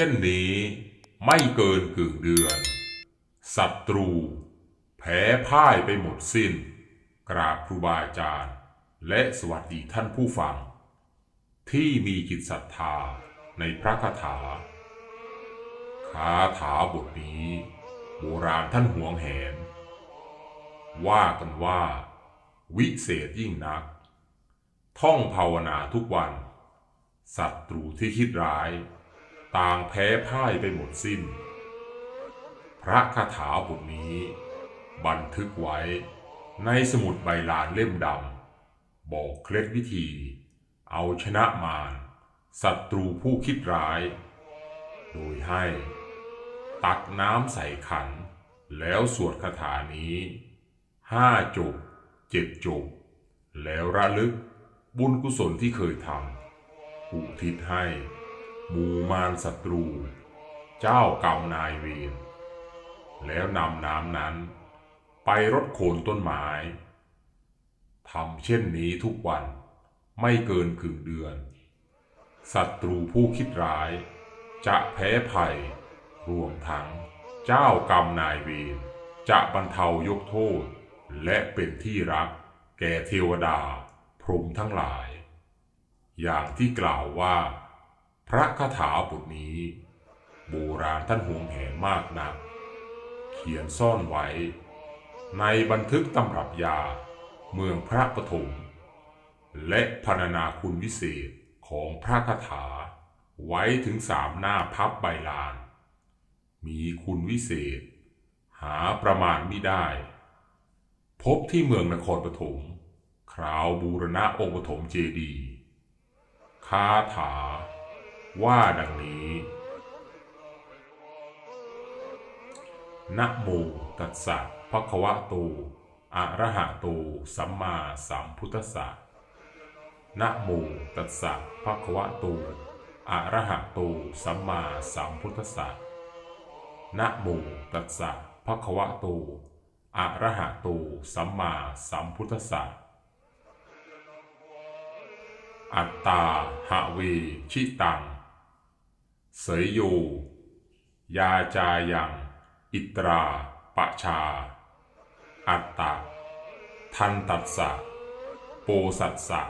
ช่นนี้ไม่เกินกึ่งเดือน ศัตรู แพ้พ่ายไปหมดสิ้น กราบครูบาอาจารย์ และสวัสดีท่านผู้ฟัง ที่มีจิตศรัทธาในพระคาถา คาถาบทนี้ โบราณท่านหวงแหน ว่ากันว่า วิเศษยิ่งนัก ท่องภาวนาทุกวันศัตรูที่คิดร้าย ต่างแพ้พ่ายไปหมดสิ้น พระคาถาบทนี้ บันทึกไว้ในสมุดใบลานเล่มดำ บอกเคล็ดวิธี เอาชนะมารศัตรูผู้คิดร้าย โดยให้ ตักน้ำใส่ขัน แล้วสวดคาถานี้ห้าจบเจ็ดจบ แล้วระลึกบุญกุศลที่เคยทำอุทิศให้ หมู่มารศัตรู เจ้ากรรมนายเวรแล้วนำน้ำนั้น ไปรดโคนต้นไม้ทำเช่นนี้ทุกวันไม่เกินครึ่งเดือนศัตรูผู้คิดร้าย จะแพ้ภัย รวมทั้งเจ้ากรรมนายเวรจะบรรเทายกโทษ และเป็นที่รัก แก่เทวดา พรหมทั้งหลาย อย่างที่กล่าวว่า พระคาถาบทนี้ โบราณท่านหวงแหนมากนัก เขียนซ่อนไว้ ในบันทึกตำรับยาเมืองพระปฐมและพรรณนาคุณวิเศษของพระคาถาไว้ถึงสามหน้าพับใบลาน มีคุณวิเศษ หาประมาณไม่ได้ พบที่เมืองนครปฐมคราวบูรณะองค์ปฐมเจดีย์คาถา ว่าดังนี้นะโมตัสสะภะคะวะโตอะระหะโตสัมมาสัมพุทธัสสะนะโมตัสสะภะคะวะโตอะระหะโตสัมมาสัมพุทธัสสะนะโมตัสสะภะคะวะโตอะระหะโตสัมมาสัมพุทธัสสะอัตตาหะเวชิตัง เสยโย ยาจายัง อิตรา ปะชา อัตตะ ทันตัสสะ โปสัสสะ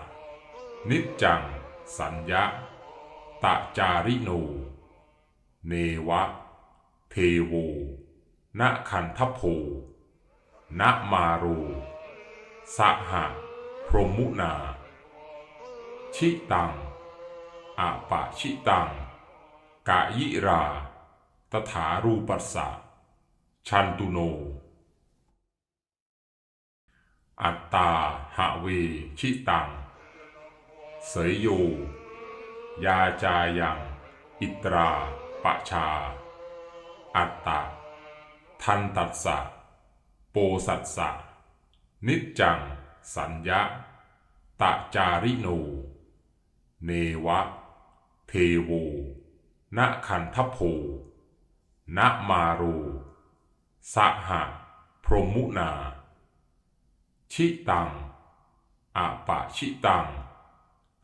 นิจจัง สัญญะ ตะจาริโน เนวะ เทโวนะคันทโพนะมาโรสหะพรหมุนา ชิตังอปะชิตัง กะยิรา ตถารูปัสสะ ชันตุโน อัตตาหะเวชิตัง เสยโย ยาจายัง อิตราปะชา อัตตะทันตัสสะ โปสัสสะ นิจจัง สัญญะ ตะจาริโน เนวะ เทโว นะคันทโพนะมาโรสหะพรหมุนา ชิตังอะปะชิตัง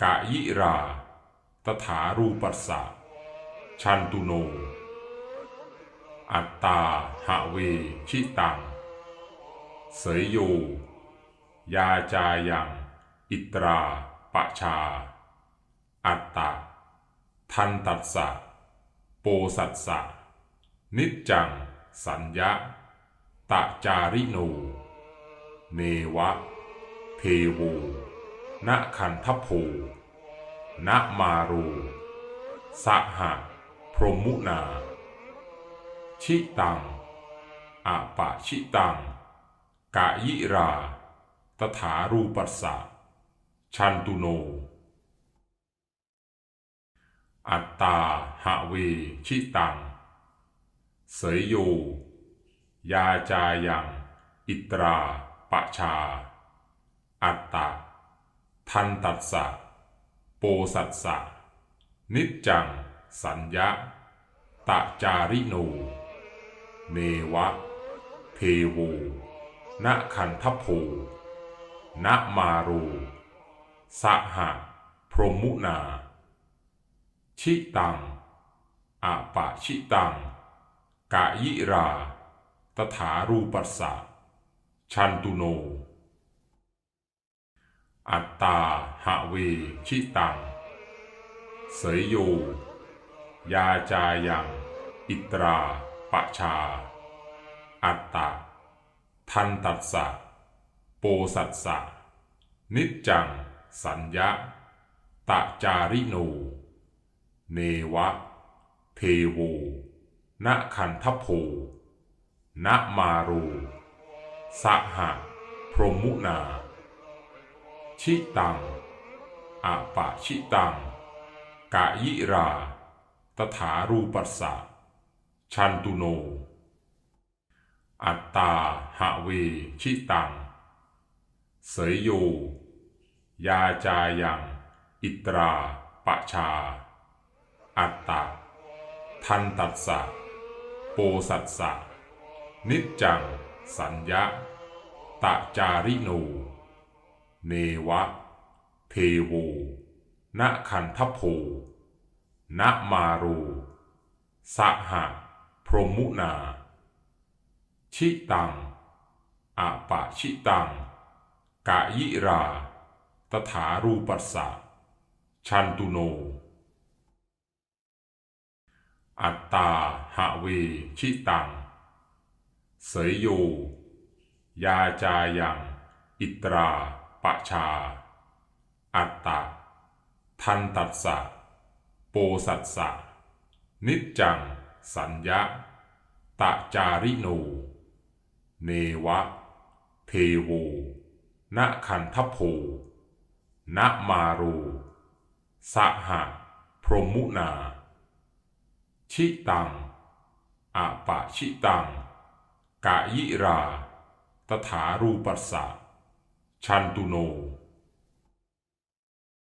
กะยิรา ตถารูปัสสะ ชันตุโน อัตตาหะเวชิตัง เสยโย ยาจายัง อิตราปะชา อัตตะทันตัสสะ โปสัสสะ นิจจัง สัญญะ ตะจาริโน เนวะ เทโวนะคันทโพนะมาโรสหะพรหมุนา ชิตังอะปะชิตัง กะยิรา ตถารูปัสสะ ชันตุโน อัตตาหะเวชิตัง เสยโย ยาจายัง อิตราปะชา อัตตะ ทันตัสสะ โปสัสสะ นิจจัง สัญญะ ตะจาริโน เนวะเทโวนะคันทโพนะมาโรสหะพรหมุนา ชิตังอะปะชิตัง กะยิรา ตถารูปัสสะชันตุโน อัตตาหะเวชิตัง เสยโย ยาจายัง อิตราปะชา อัตตะทันตัสสะ โปสัสสะ นิจจัง สัญญะ ตะจาริโน เนวะ เทโวณคันทโพณมาโรสหะพรหมุนา ชิตังอะปะชิตัง กะยิรา ตถารูปัสสะ ชันตุโน อัตตาหะเวชิตัง เสยโย ยาจายัง อิตราปะชา อัตตะทันตัสสะ โปสัสสะ นิจจัง สัญญะ ตะจาริโน เนวะ เทโวณคันทโพณมาโรสหะพรหมุนา ชิตังอะปะชิตัง กะยิรา ตถารูปัสสะ ชันตุโน อัตตาหะเวชิตัง เสยโย ยาจายัง อิตราปะชา อัตตะ ทันตัสสะ โปสัสสะ นิจจัง สัญญะ ตะจาริโน เนวะ เทโวณคันทโพณมาโรสหะพรหมุนา ชิตังอะปะชิตัง กะยิรา ตถารูปัสสะชันตุโน